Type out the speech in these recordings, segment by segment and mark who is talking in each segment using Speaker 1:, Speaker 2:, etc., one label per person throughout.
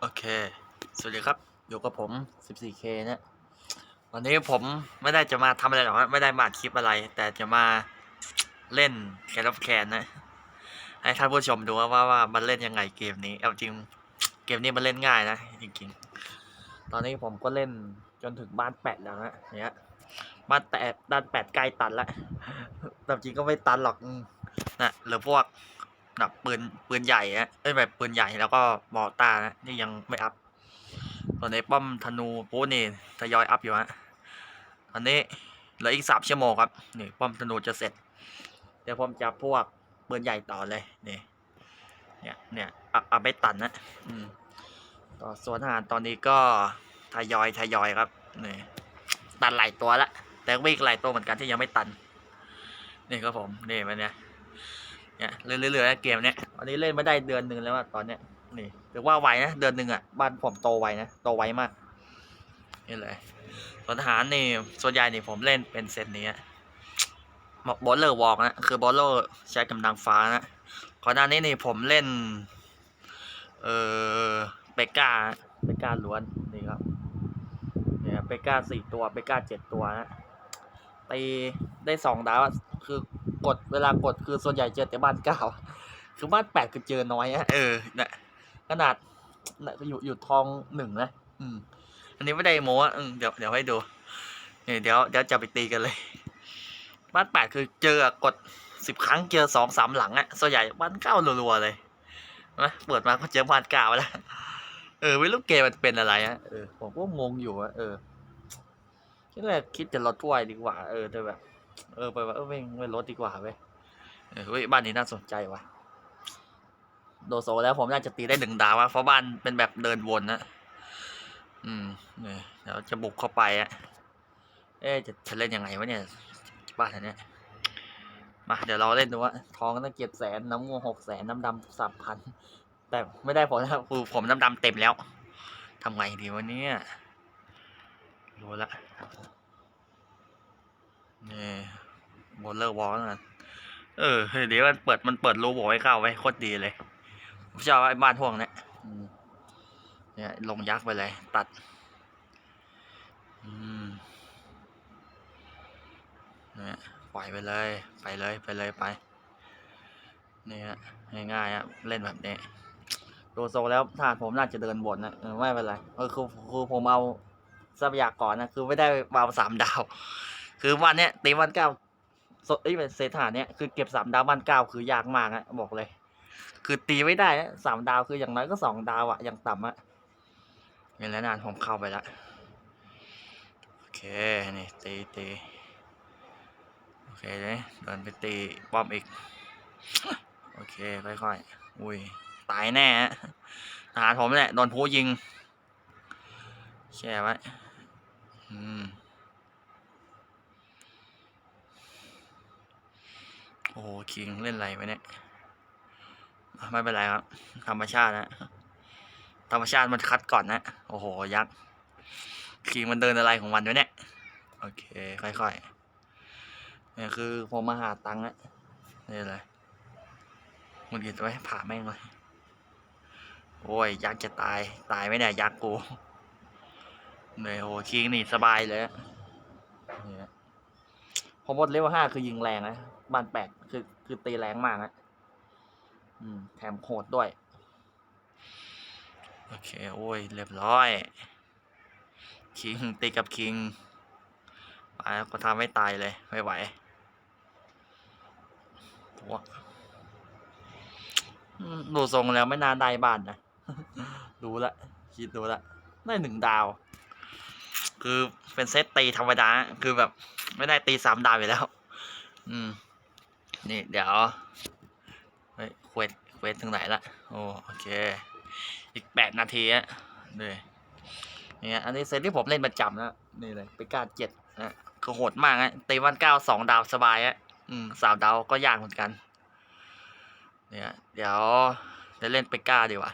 Speaker 1: โอเค สวัสดีครับ อยู่กับผม 14K เนะวันนี้ผมไม่ได้จะมาทำอะไรหรอกไม่ได้มาอัดคลิปอะไร แต่จะมาเล่นแคน of แคนนะ ให้ท่านผู้ชมดูว่าว่าว่ามันเล่นยังไงเกมนี้ เอาจริง เกมนี้มันเล่นง่ายนะจริงๆ ตอนนี้ผมก็เล่นจนถึงบ้านแปดแล้วนะเนี่ยบ้านแปดด้านแปดใกล้ตันแล้วแต่จริงก็ไม่ตันหรอกนะหรือพวก แบบปืนปืนใหญ่อะเอ้ยแบบปืนใหญ่แล้วก็มอตานะนี่ยังไม่อัพตอนนี้ป้อมธนูโป้นี่ทยอยอัพอยู่ฮะตอนนี้เหลืออีกสามชั่วโมงครับนี่ป้อมธนูจะเสร็จ เดี๋ยวผมจะพวกปืนใหญ่ต่อเลยนี่เนี่ยเนี่ยอัพอัพไม่ตันนะอืมต่อส่วนทหารตอนนี้ก็ทยอยทยอยครับนี่ตันหลายตัวละแต่ก็มีอีกหลายตัวเหมือนกันที่ยังไม่ตัน นี่ครับผมนี่มันเนี่ย เนี่ยเรื่อยๆเกมเนี้ยวันนี้เล่นไม่ได้เดือนหนึ่งแล้วตอนเนี้ยนี่ถือว่าไวนะเดือนหนึ่งอะบ้านผมโตไวนะโตไวมากนี่เลยส่วนทหารนี่ส่วนใหญ่นี่ผมเล่นเป็นเซตนี้บอลเลอร์วอล์กนะคือบอลเลอร์ใช้กำลังฟ้านะก่อนหน้านี้นี่ผมเล่น เออเบก้าเบก้าล้วนนี่ครับเนี่ยเบก้าสี่ตัวเบก้าเจ็ดตัวนะ ตีได้สองดาวอะคือกดเวลากดคือส่วนใหญ่เจอแต่บ้านเก้าคือบ้านแปดคือเจอน้อยอะเออเนี่ยขนาดน่ะอยู่อยู่ทองหนึ่งนะอืม อันนี้ไม่ได้โม้อะอืมเดี๋ยวเดี๋ยวให้ดูเนี่ยเดี๋ยวเดี๋ยวจะไปตีกันเลย บ้านแปดคือเจอกดสิบครั้งเจอสองสามหลังอะส่วนใหญ่บ้านเก้ารัวๆเลยนะเปิดมาก็เจอบ้านเก้าแล้วเออไม่รู้เกมมันเป็นอะไรอะเออผมก็งงอยู่อะเออ ที่แรกคิดจะลดถ้วยดีกว่า เออแต่แบบ เออไปว่าเออไม่ไม่ลดดีกว่าเว้ยเออเว้ยบ้านนี้น่าสนใจว่ะ โดโซแล้วผมน่าจะตีได้หนึ่งดาวอะเพราะบ้านเป็นแบบเดินวนนะอืมเนี่ยเดี๋ยวจะบุกเข้าไปอะเอ๊จะจะเล่นยังไงวะเนี่ย บ้านอันเนี้ยมาเดี๋ยวเราเล่นดูว่าทองต้องเก็บแสนน้ำม่วงหกแสนน้ำดำสามพันแต่ไม่ได้ผลนะครับคือผมน้ำดำเต็มแล้วทำไงดีวะเนี่ย รู้ละนี่บอลเลอร์วอลนะเออเฮ้ยเดี๋ยวมันเปิดมันเปิดรูโบให้เข้าไว้โคตรดีเลยผมชอบไอ้บ้านพวกเนี้ยเนี่ยลงยักษ์ไปเลย ตัดเนี่ยปล่อยไปเลย ไปเลยไปเลยไปเนี่ยง่ายๆอะเล่นแบบนี้ดูโซแล้วทหารผมน่าจะเดินบนนะเออไม่เป็นไรเออคือคือผมเอา ทรัพยากรนะคือไม่ได้วางสามดาว คือวันเนี้ยตีวันเก้าสเอ้เป็นเซธาเนี้ยคือเก็บสามดาววันเก้าคือยากมากอะบอกเลย คือตีไม่ได้นะสามดาวคืออย่างน้อยก็สองดาวอะอย่างต่ำอะเห็นแล้วนานผมเข้าไปละโอเคนี่ตีตีโอเคเลยเดินไปตีป้อมอีกโอเคค่อยๆอุ้ยตายแน่ฮะทหารผมแหละโดนผู้ยิงแช่ไว้ โอ้คิงเล่นอะไรไปเนี่ย ไม่เป็นไรครับ ธรรมชาตินะ ธรรมชาติมันคัดก่อนนะ โอ้โห ยักษ์คิงมันเดินอะไรของมันด้วยเนี่ย โอเค ค่อยๆเนี่ยคือผมมาหาตังค์นะนี่เลยมันกินไว้ผ่าแม่งเลย โอ้ย ยักษ์จะตาย ตายไมเนี่ยยักษ์กู เนี่ยโอ้โหคิงนี่สบายเลยอะนี่ยพอหมดเลเวลห้าคือยิงแรงนะบ้านแปดคือคือตีแรงมากนะอืมแถมโหดด้วย โอเค โอ้ย เรียบร้อย คิงตีกับคิงไปก็ทำไม่ตายเลย ไม่ไหวตัวดูทรงแล้วไม่น่าได้บ้านนะดูละ คิดดูละ ได้หนึ่งดาว คือเป็นเซตตีธรรมดา คือแบบไม่ได้ตีสามดาวอยู่แล้ว อืม นี่เดี๋ยวเฮ้ยเควสเควสถึงไหนละโอ้โอเค อีกแปดนาทีอะนี่เนี่ยอันนี้เซตที่ผมเล่นประจำนะนี่เลยไปกล้าเจ็ดนะคือโหดมากอะตีวันเก้าสองดาวสบายอะอืมสามดาวก็ยากเหมือนกัน เนี่ยเดี๋ยวจะเล่นไปก้าดีกว่า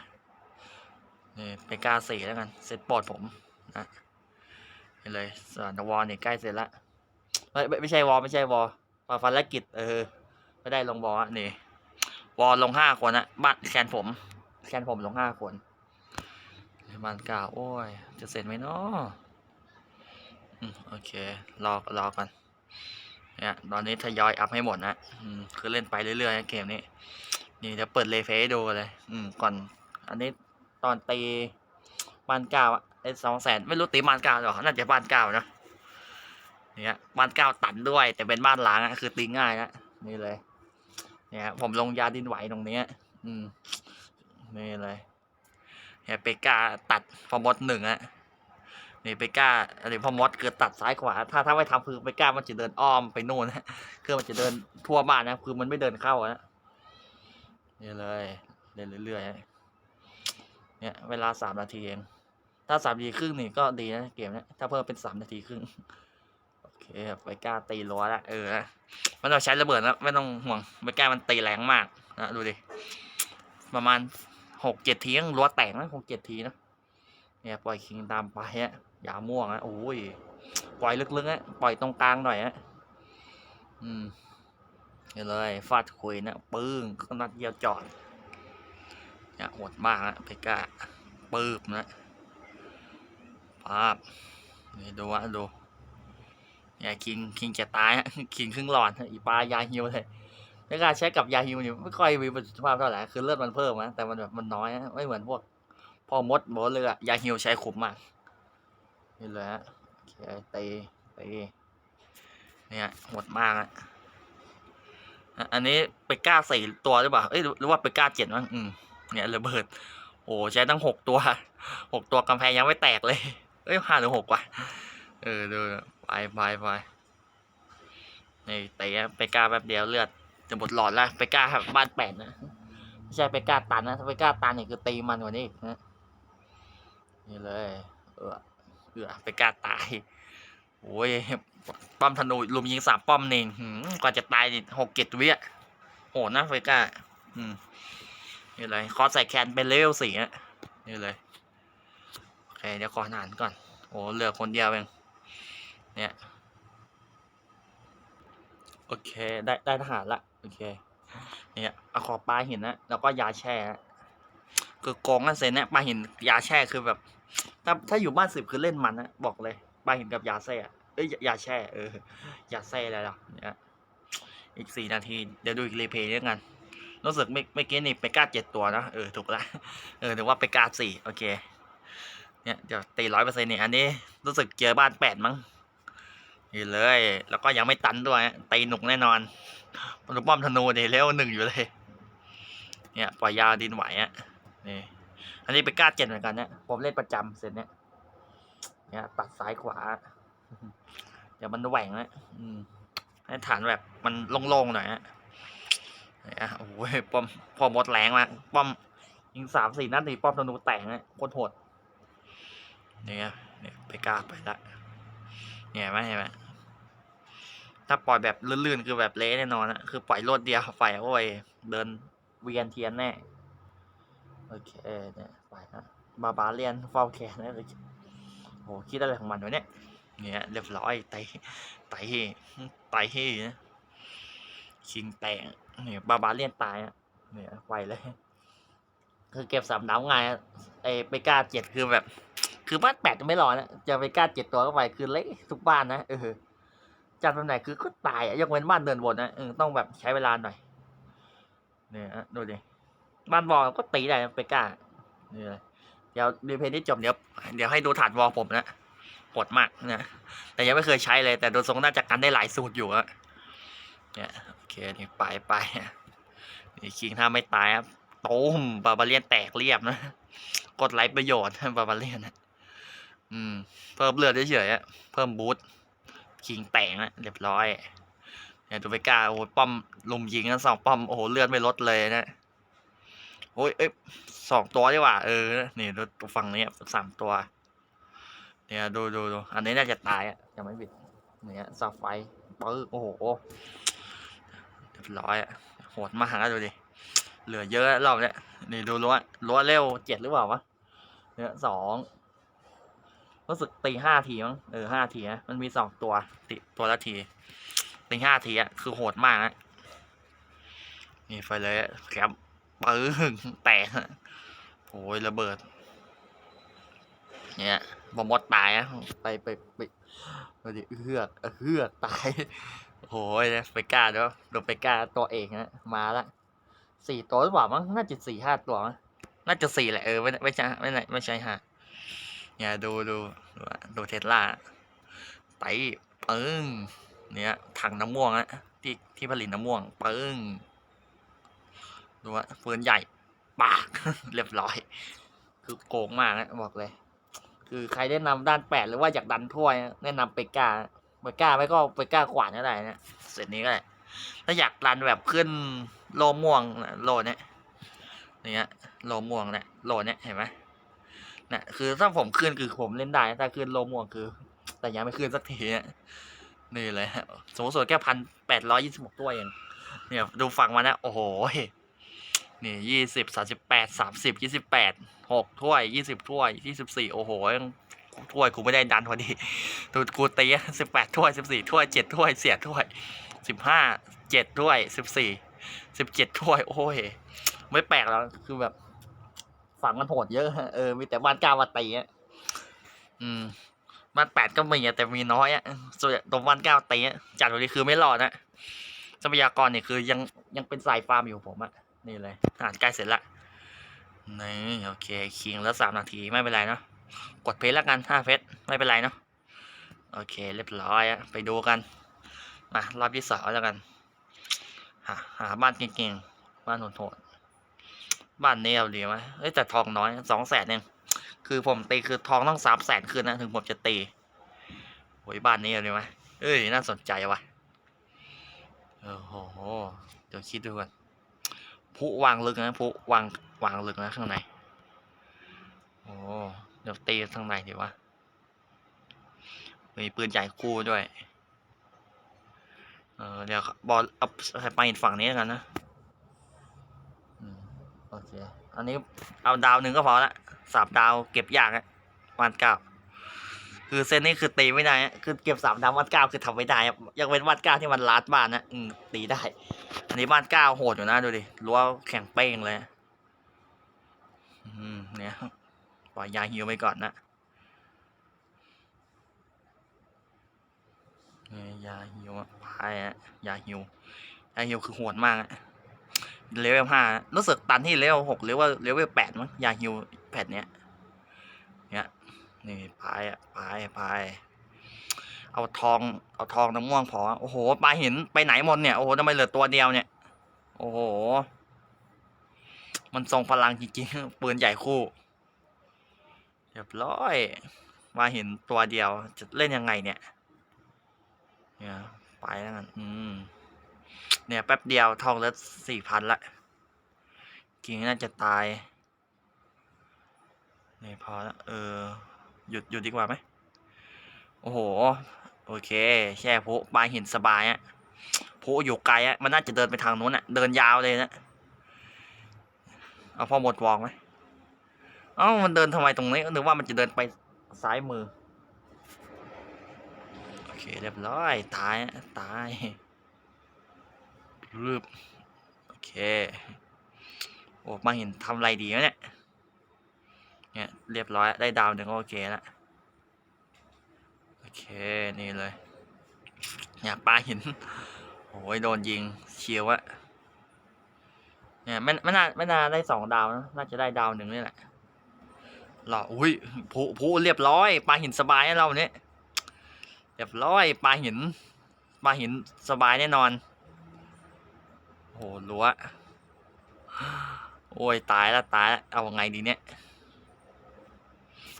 Speaker 1: นี่ไปก้าสี่แล้วกัน เซตปรดผมนะ นี่เลยส่วนวอลเนี่ยใกล้เสร็จละไม่ไม่ไม่ใช่วอลไม่ใช่วอลปาฟันและกิจเออไม่ได้ลงบอลนี่วอลลงห้าคนอะบ้านแคนผมแคนผมลงห้าคนมาณเก้าโอ้ย จะเสร็จไหมเนาะโอเค รอรอก่อนเนี่ยตอนนี้ทยอยอัพให้หมดนะอืมคือเล่นไปเรื่อยๆนะเกมนี้ นี่จะเปิดเลเฟให้ดูเลย อืมก่อน อันนี้ตอนตีบ้านเก้าอะ ไอ้สองแสนไม่รู้ตีบ้านเก้าหรอน่าจะบ้านเก้านะเนี่ยบ้านเก้าตันด้วย แต่เป็นบ้านล้างอะคือตีง่ายนะนี่เลย เนี่ยผมลงยาดินไหวตรงเนี้ย อืมนี่เลยเนี่ยเปกาตัดพอมดหนึ่งอะนี่เปกาอะไรพอมดคือตัดซ้ายขวา ถ้าถ้าไม่ทำคือเปกามันจะเดินอ้อมไปนู่นนะคือมันจะเดินทั่วบ้านนะคือมันไม่เดินเข้าอะนี่เลยเดินเรื่อยๆนะเนี่ยเวลาสามนาทีเอง ถ้าสามนาทีครึ่งนี่ก็ดีนะเกมนี้ถ้าเพิ่มเป็นสามนาทีครึ่งโอเคไปกล้าตีรั้วละเออนะมันต้องใช้ระเบิดแล้วไม่ต้องห่วงไปกล้ามันตีแรงมากนะดูดิประมาณหกเจ็ดทียังรั้วแตกนะหกเจ็ดทีนะเนี่ยปล่อยคิงตามไปฮะอย่าม่วงนะโอ้ยปล่อยลึกๆนะปล่อยตรงกลางหน่อยฮะอืมเลยฟาดคุยนะปึ้งก็นัดเดียวจอดเนี่ยโหดมากนะเพกาปืบนะ ภาพนี่ดูวะดูเนี่ยคิงคิงจะตายฮะคิงครึ่งหลอดอีปลายาฮิวเลยในการใช้กับยาฮิวเนี่ยไม่ค่อยมีประสิทธิภาพเท่าไหร่คือเลือดมันเพิ่มนะแต่มันแบบมันน้อยนะไม่เหมือนพวกพ่อมดโบนเลยอะยาฮิวใช้คุ้มมากนี่เลยฮะเคตีตีเนี่ยหมดมากอะอะอันนี้ไปกล้าสี่ตัวหรือเปล่าเอ้ยหรือว่าไปกล้าเจ็ดมั้งอืมเนี่ยระเบิดโอ้ใช้ตั้งหกตัวหกตัวกำแพงยังไม่แตกเลย เอ้ยห้าหรือหกว่ะเออดูไปไปไปนี่เตะไปกล้าแป๊บเดียวเลือดจะหมดหลอดแล้วไปกล้าบ้านแปดนะไม่ใช่ไปกล้าตันนะถ้าไปกล้าตันเนี่ยคือตีมันกว่านี้อีกนะนี่เลย เออเออไปกล้าตายโอ้ยป้อมธนูลุมยิงสามป้อมเองกว่าจะตายหกเจ็ดวิอะโหนะไปกล้า อืมนี่เลยคอใส่แคนเป็นเลเวลสี่อะนี่เลย คเดี๋ยวขออ่านก่อน โอ้เหลือคนเดียวเองเนี่ย โอเค ได้ได้ทหารละ โอเค เนี่ยเอาขอปลาหินนะ แล้วก็ยาแช่นะคือโกงกันเซนเนี่ยปลาหินยาแช่คือแบบ ถ้าถ้าอยู่บ้านสิบคือเล่นมันนะบอกเลยปลาหินกับยาแช่เอ้ยยาแช่ เออยาแช่อะไรล่ะเนี่ยอีกสี่นาที เดี๋ยวดูอีกรีเพย์ด้วยกันรู้สึกไม่ไม่กี้นี่ไปกล้าเจ็ดตัวนะเออถูกละเออถือว่าไปกล้าสี่โอเค เนี่ยเดี๋ยวตีร้อยเปอร์เซ็นต์เนี่ยอันนี้รู้สึกเจอบ้านแปดมั้งนี่เลย แล้วก็ยังไม่ตันด้วยตีหนุกแน่นอนปนุป้อมธนูเนี่ยเลวหนึ่งอยู่เลย เนี่ยปล่อยยาวดินไหวอะนี่อันนี้เป็นกล้าเจ็ดเหมือนกันเนี่ยผมเล่นประจำเสร็จเนี่ยเนี่ยตัดซ้ายขวา เดี๋ยวมันแหว่งนะอืมให้ฐานแบบมันโล่งๆหน่อยฮะเนี่ยโอ้ยป้อมพอมดแรงมากป้อมยิงสามสี่นัดนี่ป้อมธนูแตกนะโคตรโหด เนี่ยเนี่ยไปกล้าไปละเนี่ยไหมเห็นไหมถ้าปล่อยแบบลื่นๆ คือแบบเละแน่นอนนะคือปล่อยรวดเดียวไฟโอ้ยเดินเวียนเทียนแน่โอเคเนี่ยไปนะบาบาเลียนเฝ้าแขนนะเลยโหคิดอะไรของมันวะเนี่ยเนี่ยเรียบร้อยไตไตไตให้นะชิงแตงเนี่ยบาบาเลียนตายอะเนี่ยไปเลย คือเก็บสามดาวไงไอไปกล้าเจ็ดคือแบบ คือบ้านแปดจะไม่รอนะจะไปกล้าเจ็ดตัวเข้าไปคือเละทุกบ้านนะเออจัดแบบไหนคือก็ตายอะยกเว้นบ้านเดินวนนะเออต้องแบบใช้เวลาหน่อยเนี่ยฮะดูดิบ้านบอลก็ตีได้ไปกล้าเนี่ยเดี๋ยวรีเพลย์นี้จบเดี๋ยวเดี๋ยวให้ดูฐานวอลผมนะปวดมากนะแต่ยังไม่เคยใช้เลย แต่โดนทรงน่าจะกันได้หลายสูตรอยู่อะเนี่ยโอเคนี่ไปไปนี่คิงถ้าไม่ตายครับตูมบาบาเลียนแตกเรียบนะ กดไลค์ประโยชน์บาบาเลียนนะ อืม เพิ่มเลือดเฉยๆอะเพิ่มบูทคิงแตงอะเรียบร้อยเนี่ยดูไปกาโอ้โหป้อมลุมยิงกันสองป้อมโอ้โหเลือดไม่ลดเลยนะโอ้ยเอ้ยสองตัวดีกว่าเออนี่ดูฝั่งนี้สามตัว เนี่ยดูดูดูอันนี้น่าจะตายอะยังไม่บิดเนี่ยซาไฟปื้อโอ้โหเรียบร้อยอะโหดมากนะดูดิเหลือเยอะรอบเนี้ยนี่ดูรั้วรั้วเร็วเจ็ดหรือเปล่าวะเนี่ยสอง รู้สึกตีห้าทีมั้งเออห้าทีนะมันมีสองตัวติตัวละทีตีห้าทีอะคือโหดมากนะนี่ไฟเลยอะแคมปึ้งแตกโอ้ยระเบิด เนี่ยบอมดตายอะไปไปไปไปดิเฮือกเฮือกตายโอ้ยไปกล้าเดี๋ยวโดนไปกล้าตัวเองนะมาละสี่ตัวหรือเปล่ามั้งน่าจะสี่ห้าตัวน่าจะสี่แหละเออไม่ไม่ใช่ไม่ไม่ใช่ห้า เนี่ยดูดูดูเทสลาไปปึ้งเนี่ยถังน้ำม่วงอะที่ที่ผลิตน้ำม่วงปึ้งดูว่าปืนใหญ่ปากเรียบร้อย คือโกงมากนะบอกเลย คือใครแนะนำด้านแปดหรือว่าอยากดันถ้วยนะแนะนำเปกาเปกาไม่ก็เปกาขวานก็ได้นะเสร็จนี้ก็ได้ถ้าอยากดันแบบขึ้นโลม่วงโลเนี้ยเนี่ยโลม่วงเนี่ยโลเนี้ยเห็นไหม นี่ยคือถ้าผมขึ้นคือผมเล่นได้ถ้าขึ้นโลม่วงคือ แต่ยังไม่ขึ้นสักทีเนี่ยนี่เลยฮะสมมติส่วนแค่พันแปดร้อยยี่สิบหกตัวเองเนี่ยดูฟังมานะโอ้โหนี่ยี่สิบสามสิบแปดสามสิบยี่สิบแปดหกถ้วยยี่สิบถ้วยยี่สิบสี่โอ้โหยังถ้วยกูไม่ได้ดันพอดีตูกูตีสิบแปดถ้วยสิบสี่ถ้วยเจ็ดถ้วยเสียถ้วยสิบห้าเจ็ดถ้วยสิบสี่สิบเจ็ดถ้วย โอ้ยไม่แปลกแล้วคือแบบ ฝั่งมันโหดเยอะเออมีแต่บ้านเก้ามาตีอะอืมบ้านแปดก็มีอะแต่มีน้อยอะส่วนตรงบ้านเก้าตีอะจากตรงนี้คือไม่รอดนะทรัพยากรเนี่ยคือยังยังเป็นสายฟาร์มอยู่ผมอะนี่เลยอาหารใกล้เสร็จละนี่โอเคคิงแล้วสามนาทีไม่เป็นไรเนาะกดเพจแล้วกันห้าเพจไม่เป็นไรเนาะโอเค เรียบร้อยอะไปดูกันมารอบที่สองแล้วกัน หาหาบ้านเก่งๆ บ้านโหดๆ บ้านนี้เอาดีไหมเอ้ยแต่ทองน้อยสองแสนเองคือผมตีคือทองต้องสามแสนคืนนะถึงผมจะตีโอ้ยบ้านนี้เอาดีไหมเอ้ยน่าสนใจว่ะโอ้โหเดี๋ยวคิดดูก่อนผู้วางลึกนะผู้วางวางลึกนะข้างในโอ้เดี๋ยวตีข้างในดีวะมีปืนใหญ่คู่ด้วย เออเดี๋ยวบอลเอาไปอีกฝั่งนี้กันนะ โอเค อันนี้เอาดาวหนึ่งก็พอละสามดาวเก็บยากอะวันเก้าคือเส้นนี้คือตีไม่ได้ะคือเก็บสามดาววันเก้าคือทำไม่ได้ยังเป็นวันเก้าที่มันลาดบ้านนะอืมตีได้ อันนี้บ้านเก้าโหดอยู่นะดูดิรั้วแข็งเป้งเลย อืมเนี่ยปล่อยยาฮิวไปก่อนนะยยาฮิวอะพายอะยาฮิวยาฮิวคือโหดมากอะ เลเวลห้ารู้สึกตันที่เลเวลหกหรือว่าเลเวลแปดมั้งยาฮิวแพทเนี้ยเนี่ยนี่พายอะพายพายเอาทองเอาทองน้ำม่วงพอโอ้โหปลาหินไปไหนหมดเนี่ยโอ้โหทำไมเหลือตัวเดียวเนี่ย โอ้โห มันทรงพลังจริงๆปืนใหญ่คู่เรียบร้อยมาเห็นตัวเดียวจะเล่นยังไงเนี่ยเนี่ยไปแล้วกันอืม เนี่ยแป๊บเดียวทองเหลือสี่พันละ กิ่งน่าจะตายนี่พอละเออ หยุดหยุดดีกว่าไหม โอ้โห โอเค แช่พุปลาหินสบายอะพุอยู่ไกลอะมันน่าจะเดินไปทางนู้นอะเดินยาวเลยนะ เอาพอหมดวองไหมเอ้ามันเดินทำไมตรงนี้นึกว่ามันจะเดินไปซ้ายมือ โอเค เรียบร้อย ตาย ตาย รืบโอเค โอ้มาเห็นทำอะไรดีวะเนี่ย เนี่ย เรียบร้อย ได้ดาวหนึ่งก็โอเคละโอเค นี่เลยเนี่ยปลาหินโอ้ยโดนยิงเชียวอะเนี่ยไม่ไม่น่าไม่น่าได้สองดาวนะน่าจะได้ดาวหนึ่งนี่แหละหล่ออุ้ยผู้ผู้เรียบร้อยปลาหินสบายเราเนี่ยเรียบร้อยปลาหินปลาหินสบายแน่นอน โอ้โหรั้วโอ้ยตายแล้วตายแล้วเอาไงดีเนี่ย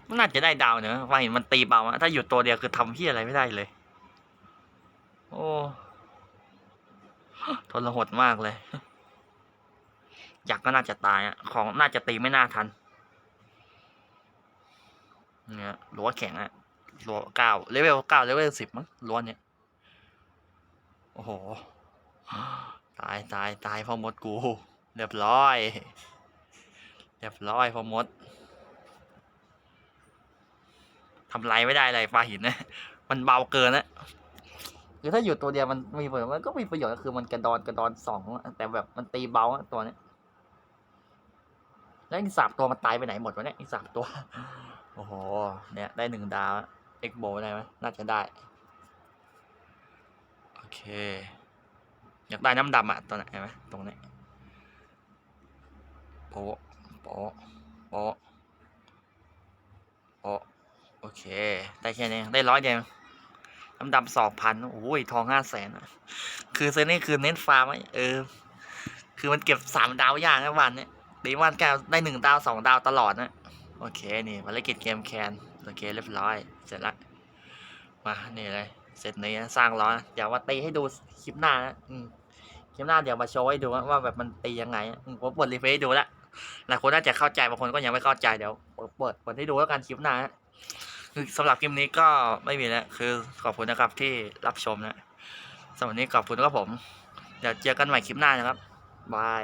Speaker 1: มันน่าจะได้ดาวเนอะปลาหินมันตีเบาอะถ้าอยู่ตัวเดียวคือทำที่อะไรไม่ได้เลย โอ้ทรหดมากเลย อยักก็น่าจะตายอะของน่าจะตีไม่น่าทัน เนี่ยรั้วแข็งอะรั้วเก้าเลเวลเก้าเลเวลสิบมั้งรั้วเนี่ย โอ้โห ตายตายตายพ่อมดกู เรียบร้อย เรียบร้อยพ่อมดทำไรไม่ได้เลยปลาหินนะ มันเบาเกินนะคือถ้าอยู่ตัวเดียวมันมีประโยชน์มันก็มีประโยชน์ก็คือมันกระดอนกระดอนสองแต่แบบมันตีเบาตัวนี้แล้วอีสามตัวมันตายไปไหนหมดวะเนี่ยอีสามตัว โอ้โห เนี่ยได้หนึ่งดาว เอ็กโบได้ไหมน่าจะได้ โอเค อยากได้น้ำดำอะตัวไหนไหมตรงนี้โป๊ะโป๊ะโป๊ะโป๊ะโอเค ได้แค่นี้ได้ร้อยเดียวน้ำดำสองพันโอ้ยทองห้าแสนคือเซนนี่คือเน้นฟาร์มไว้เออ คือมันเก็บสามดาวยากนะวันเนี้ยดีวันแกได้หนึ่งดาวสองดาวตลอดนะโอเค นี่ภารกิจเกมแคน โอเค เรียบร้อย เสร็จละมา นี่เลย เสร็จนี้นะสร้างล้อนเดี๋ยวมาตีให้ดูคลิปหน้านะอืคลิปหน้าเดี๋ยวมาโชว์ให้ดูว่าแบบมันตียังไงผมเปิดรีเฟซให้ดูแล้วหลายคนน่าจะเข้าใจบางคนก็ยังไม่เข้าใจเดี๋ยวเปิดเปิดให้ดูแล้วกันคลิปหน้าคือสำหรับคลิปนี้ก็ไม่มีแล้วคือขอบคุณนะครับที่รับชมนะสำหรับวันนี้ขอบคุณครับผม เดี๋ยวเจอกันใหม่คลิปหน้านะครับบาย